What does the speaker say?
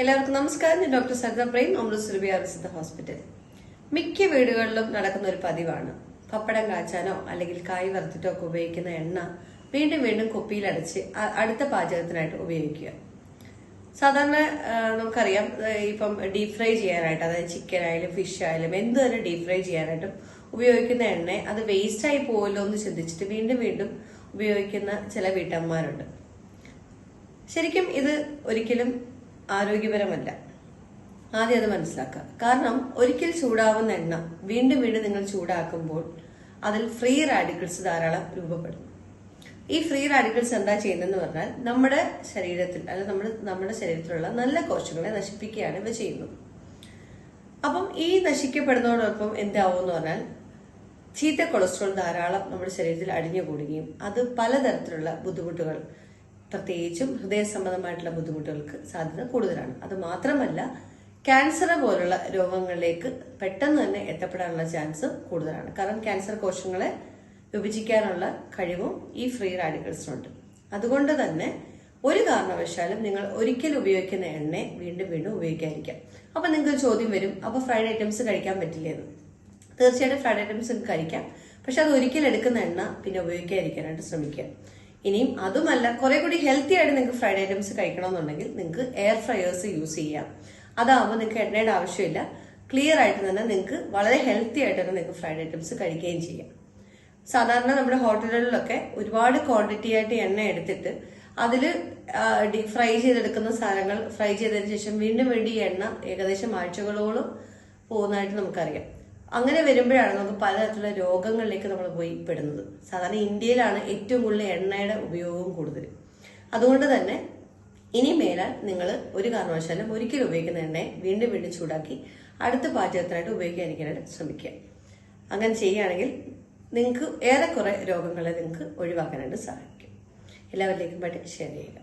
എല്ലാവർക്കും നമസ്കാരം. ഞാൻ ഡോക്ടർ സരിത പ്രേം അമൃത് സുരഭി ആർസിദ്ധ ഹോസ്പിറ്റൽ. മിക്ക വീടുകളിലും നടക്കുന്ന ഒരു പതിവാണ്. പപ്പടം കാച്ചാനോ അല്ലെങ്കിൽ കായ് വറുത്തിട്ടോ ഒക്കെ ഉപയോഗിക്കുന്ന എണ്ണ വീണ്ടും വീണ്ടും കുപ്പിയിലടച്ച് അടുത്ത പാചകത്തിനായിട്ട് ഉപയോഗിക്കുക. സാധാരണ നമുക്കറിയാം ഇപ്പം ഡീപ് ഫ്രൈ ചെയ്യാനായിട്ട് അതായത് ചിക്കൻ ആയാലും ഫിഷ് ആയാലും എന്ത് തന്നെ ഡീപ് ഫ്രൈ ചെയ്യാനായിട്ടും ഉപയോഗിക്കുന്ന എണ്ണ അത് വേസ്റ്റ് ആയി പോകുമല്ലോ എന്ന് ചിന്തിച്ചിട്ട് വീണ്ടും വീണ്ടും ഉപയോഗിക്കുന്ന ചില വീട്ടമ്മമാരുണ്ട്. ശരിക്കും ഇത് ഒരിക്കലും ആരോഗ്യപരമല്ല. ആദ്യം അത് മനസ്സിലാക്കുക. കാരണം ഒരിക്കൽ ചൂടാവുന്ന എണ്ണ വീണ്ടും വീണ്ടും നിങ്ങൾ ചൂടാക്കുമ്പോൾ അതിൽ ഫ്രീ റാഡിക്കിൾസ് ധാരാളം രൂപപ്പെടുന്നു ഈ ഫ്രീ റാഡിക്കൽസ് എന്താ ചെയ്യുന്നതെന്ന് പറഞ്ഞാൽ നമ്മുടെ ശരീരത്തിൽ അതായത് നമ്മുടെ നമ്മുടെ ശരീരത്തിലുള്ള നല്ല കോശങ്ങളെ നശിപ്പിക്കുകയാണ് ഇവ ചെയ്യുന്നത്. അപ്പം ഈ നശിക്കപ്പെടുന്നതോടൊപ്പം എന്താവും എന്ന് പറഞ്ഞാൽ ചീത്ത കൊളസ്ട്രോൾ ധാരാളം നമ്മുടെ ശരീരത്തിൽ അടിഞ്ഞുകൂടുകയും അത് പലതരത്തിലുള്ള ബുദ്ധിമുട്ടുകൾ പ്രത്യേകിച്ചും ഹൃദയ സംബന്ധമായിട്ടുള്ള ബുദ്ധിമുട്ടുകൾക്ക് സാധ്യത കൂടുതലാണ്. അത് മാത്രമല്ല ക്യാൻസർ പോലുള്ള രോഗങ്ങളിലേക്ക് പെട്ടെന്ന് തന്നെ എത്തപ്പെടാനുള്ള ചാൻസ് കൂടുതലാണ്. കാരണം ക്യാൻസർ കോശങ്ങളെ വിഭജിക്കാനുള്ള കഴിവും ഈ ഫ്രീ റാഡിക്കൽസിനുണ്ട് അതുകൊണ്ട് തന്നെ ഒരു കാരണവശാലും നിങ്ങൾ ഒരിക്കൽ ഉപയോഗിക്കുന്ന എണ്ണ വീണ്ടും വീണ്ടും ഉപയോഗിക്കാതിരിക്കാം. അപ്പൊ നിങ്ങൾക്ക് ചോദ്യം വരും അപ്പൊ ഫ്രൈഡ് ഐറ്റംസ് കഴിക്കാൻ പറ്റില്ലെന്ന് തീർച്ചയായിട്ടും ഫ്രൈഡ് ഐറ്റംസ് കഴിക്കാം. പക്ഷെ അത് ഒരിക്കൽ എടുക്കുന്ന എണ്ണ പിന്നെ ഉപയോഗിക്കാതിരിക്കാനായിട്ട് ശ്രമിക്കുക. ഇനിയും അതുമല്ല കുറെ കൂടി ഹെൽത്തി ആയിട്ട് നിങ്ങൾക്ക് ഫ്രൈഡ് ഐറ്റംസ് കഴിക്കണമെന്നുണ്ടെങ്കിൽ നിങ്ങൾക്ക് എയർ ഫ്രയേഴ്സ് യൂസ് ചെയ്യാം. അതാവുമ്പോൾ നിങ്ങൾക്ക് എണ്ണയുടെ ആവശ്യമില്ല. ക്ലിയർ ആയിട്ട് തന്നെ നിങ്ങൾക്ക് വളരെ ഹെൽത്തി ആയിട്ട് തന്നെ നിങ്ങൾക്ക് ഫ്രൈഡ് ഐറ്റംസ് കഴിക്കുകയും ചെയ്യാം. സാധാരണ നമ്മുടെ ഹോട്ടലുകളിലൊക്കെ ഒരുപാട് ക്വാണ്ടിറ്റി ആയിട്ട് എണ്ണ എടുത്തിട്ട് അതിൽ ഫ്രൈ ചെയ്തെടുക്കുന്ന സാധനങ്ങൾ ഫ്രൈ ചെയ്തതിന് ശേഷം വീണ്ടും വീണ്ടും എണ്ണ ഏകദേശം ആഴ്ചകളോളം പോകുന്നതായിട്ട് നമുക്കറിയാം. അങ്ങനെ വരുമ്പോഴാണ് നമുക്ക് പലതരത്തിലുള്ള രോഗങ്ങളിലേക്ക് നമ്മൾ പോയി പെടുന്നത്. സാധാരണ ഇന്ത്യയിലാണ് ഏറ്റവും കൂടുതൽ എണ്ണയുടെ ഉപയോഗവും കൂടുതൽ. അതുകൊണ്ട് തന്നെ ഇനി മേലാൽ നിങ്ങൾ ഒരു കാരണവശാലും ഒരിക്കലും ഉപയോഗിക്കുന്ന എണ്ണയെ വീണ്ടും വീണ്ടും ചൂടാക്കി അടുത്ത പാചകത്തിനായിട്ട് ഉപയോഗിക്കാതിരിക്കാനായിട്ട് ശ്രമിക്കുക. അങ്ങനെ ചെയ്യുകയാണെങ്കിൽ നിങ്ങൾക്ക് ഏറെക്കുറെ രോഗങ്ങളെ നിങ്ങൾക്ക് ഒഴിവാക്കാനായിട്ട് സഹായിക്കും എല്ലാവരിലേക്കും പറ്റി ഷെയർ ചെയ്യുക.